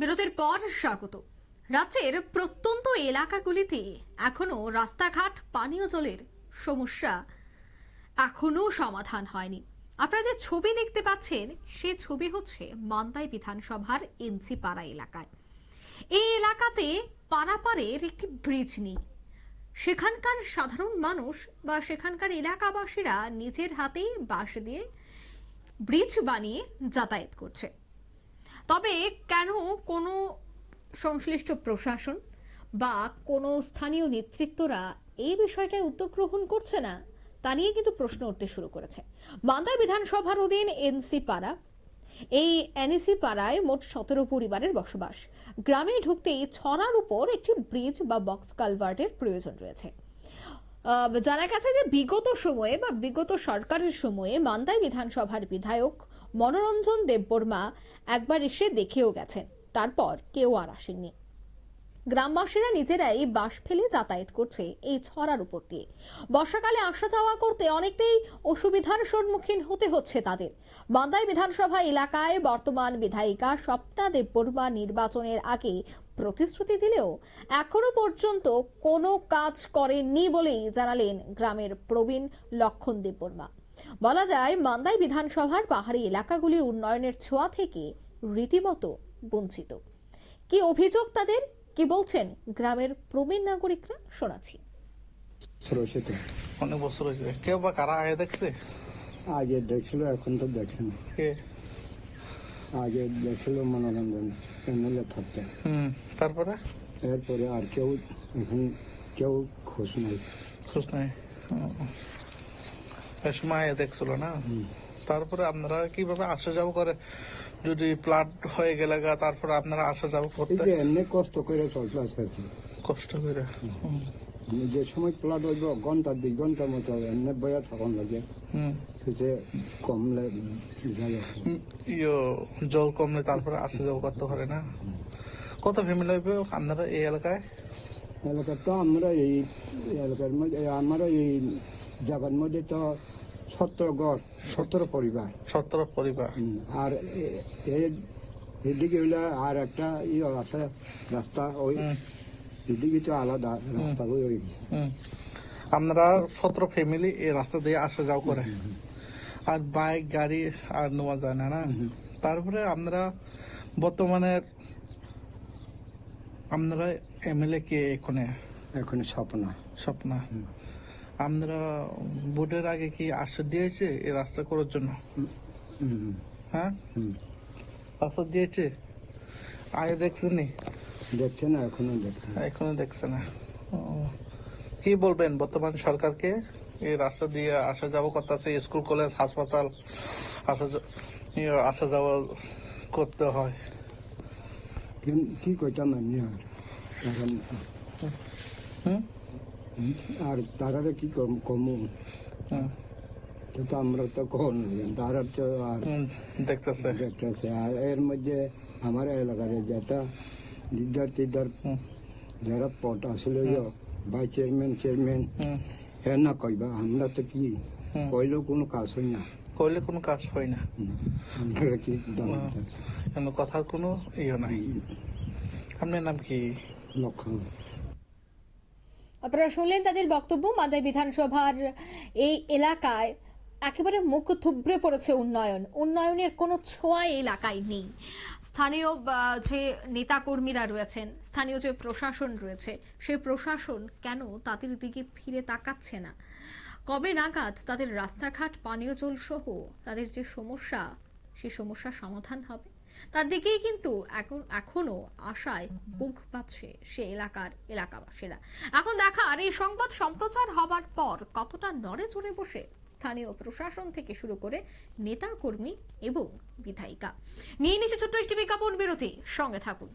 বিরতির পর স্বাগত। রাজ্যের প্রত্যন্ত এলাকাগুলিতে এখনও রাস্তাঘাট, পানীয় জলের সমস্যা এখনও সমাধান হয়নি। আপনারা যে ছবি দেখতে পাচ্ছেন, সে ছবি হচ্ছে মান্দাই বিধানসভার এনসি পাড়া এলাকায়। এই এলাকাতে পারাপারের একটি ব্রিজ নেই। সেখানকার সাধারণ মানুষ বা সেখানকার এলাকাবাসীরা নিজের হাতেই বাঁশ দিয়ে ব্রিজ বানিয়ে যাতায়াত করছে। তবে কেন কোনো সংশ্লিষ্ট প্রশাসন বা কোনো স্থানীয় নেতৃত্বরা এই বিষয়টায় উদ্যোগ গ্রহণ করছে না, তা নিয়ে কিন্তু প্রশ্ন উঠতে শুরু করেছে। মালদা বিধানসভার অধীন এনসি পাড়া, এই এনএসি পাড়ায় মোট সতেরো পরিবারের বসবাস। গ্রামে ঢুকতেই ছড়ার উপর একটি ব্রিজ বা বক্স কালভার্টের প্রয়োজন রয়েছে। জানা গেছে যে বিগত সময়ে বা বিগত সরকারের সময়ে মান্দাই বিধানসভার বিধায়ক মনোরঞ্জন দেববর্মা একবার এসে দেখেও গেছেন। তারপর কেউ আর আসেননি। গ্রামবাসীরা নিজেরাই বাঁশ ফেলে যাতায়াত করছে এই ছড়ার উপর দিয়ে। বর্ষাকালে আসা যাওয়া করতে অনেকটাই অসুবিধার সম্মুখীন হতে হচ্ছে তাদের। মান্দাই বিধানসভা এলাকায় বর্তমান বিধায়িকা স্বপ্না দেববর্মা নির্বাচনের আগে প্রতিশ্রুতি দিলেও এখনও পর্যন্ত কোনো কাজ করেননি বলেই জানালেন গ্রামের প্রবীণ লক্ষণ দেববর্মা। বলা যায় মান্দাই বিধানসভার পাহাড়ি এলাকাগুলির উন্নয়নের ছোঁয়া থেকে রীতিমতো বঞ্চিত। কি অভিযোগ তাদের? কি বলছেন গ্রামের প্রবীণ নাগরিকরা? শোনাচ্ছি। অনেক বছর হয়েছে। কেউ বা কারা আগে দেখছে? আগে দেখছিল এখন তো দেখছে না। আগে দেখছিল মনোরঞ্জন এমএলএ থাকতে। তারপরে? এরপরে আর কেউ এখন কেউ খোঁজ নাই। খোঁজ নাই। সময় দেখছিল না? তারপরে আপনারা কীভাবে আসা যাওয়া করে? যদি প্লাট হয়ে গেলে গা, তারপরে আপনারা আসা যাওয়া এই করতে যে এমনি কষ্ট করে আর কি। কষ্ট করে? যে সময় প্লাট হইব ঘণ্টা দুই ঘণ্টার মতো এমনি বয়া থাকুন লাগে। হুম। সেটা কমলে ইয়ো জল কমলে তারপরে আসা যাওয়া করতে পারে না? কত ফ্যামিলি হইবে আপনারা এই এলাকায়? এলাকার তো আমরা এই এলাকার মধ্যে আমরা এই জায়গার মধ্যে তো সতেরো গড় সতেরো পরিবার। সতেরো পরিবার। আর এদিকে হইলে আর একটা ইয়ে আছে রাস্তা ওই এদিকে তো আলাদা রাস্তা ওই। আপনারা সতেরো ফ্যামিলি এই রাস্তা দিয়ে আসা যাওয়া করে। আর বাইক গাড়ি আর নেওয়া যায় না না। তারপরে আমরা বর্তমানে আমরা এমএলএ কে এখানে? এখন স্বপ্না। স্বপ্ন। আমরা ভোটের আগে কি আশ্বাস দিয়েছে এই রাস্তা করার জন্য? হ্যাঁ। আশ্বাস দিয়েছে? আগে দেখছেনি দেখছে না এখনও দেখছে না। এখনও দেখছে না। কি বলবেন বর্তমান সরকারকে? এই রাস্তা দিয়ে আসা যাওয়া করতেছে স্কুল কলেজ হাসপাতাল আসা যা- আসা যাওয়া করতে হয়। কি- কইতাম আমি আর? আর তারা কি কম তো আমরা তো কম তারা তো আর দেখতেছে। দেখতেছে। আর এর মধ্যে আমার এলাকার যেটা লিডার টিডার যারা পট আসলে ভাই চেয়ারম্যান চেয়ারম্যান হ্যাঁ না কইবা আমরা তো কি কইলেও কোনো কাজ হয় না। করলে কোনো কাজ হয় না। আমরা কি দাম কথার কোনো ইয়ে নাই। আপনার নাম কি? লক্ষণ। আপনারা শুনলেন তাদের বক্তব্য মাদাই বিধানসভার এই এলাকায়। একেবারে মুখ থুবড়ে পড়েছে উন্নয়ন। উন্নয়নের কোনো ছোঁয়া এলাকায় নেই। স্থানীয় যে নেতাকর্মীরা রয়েছেন, স্থানীয় যে প্রশাসন রয়েছে, সেই প্রশাসন কেন তাদের দিকে ফিরে তাকাচ্ছে না? কবে নাগাদ তাদের রাস্তাঘাট, পানীয় জল সহ তাদের যে সমস্যা, সেই সমস্যার সমাধান হবে? তার দিকেই কিন্তু এখন, এখনও আশায় বুক পাচ্ছে সে এলাকার এলাকাবাসীরা। এখন দেখার এই সংবাদ সম্প্রচার হবার পর কতটা নড়ে চড়ে বসে স্থানীয় প্রশাসন থেকে শুরু করে নেতা কর্মী এবং বিধায়িকা। নিয়ে নিচে ছোট্ট একটি বিজ্ঞাপন বিরতি, সঙ্গে থাকুন।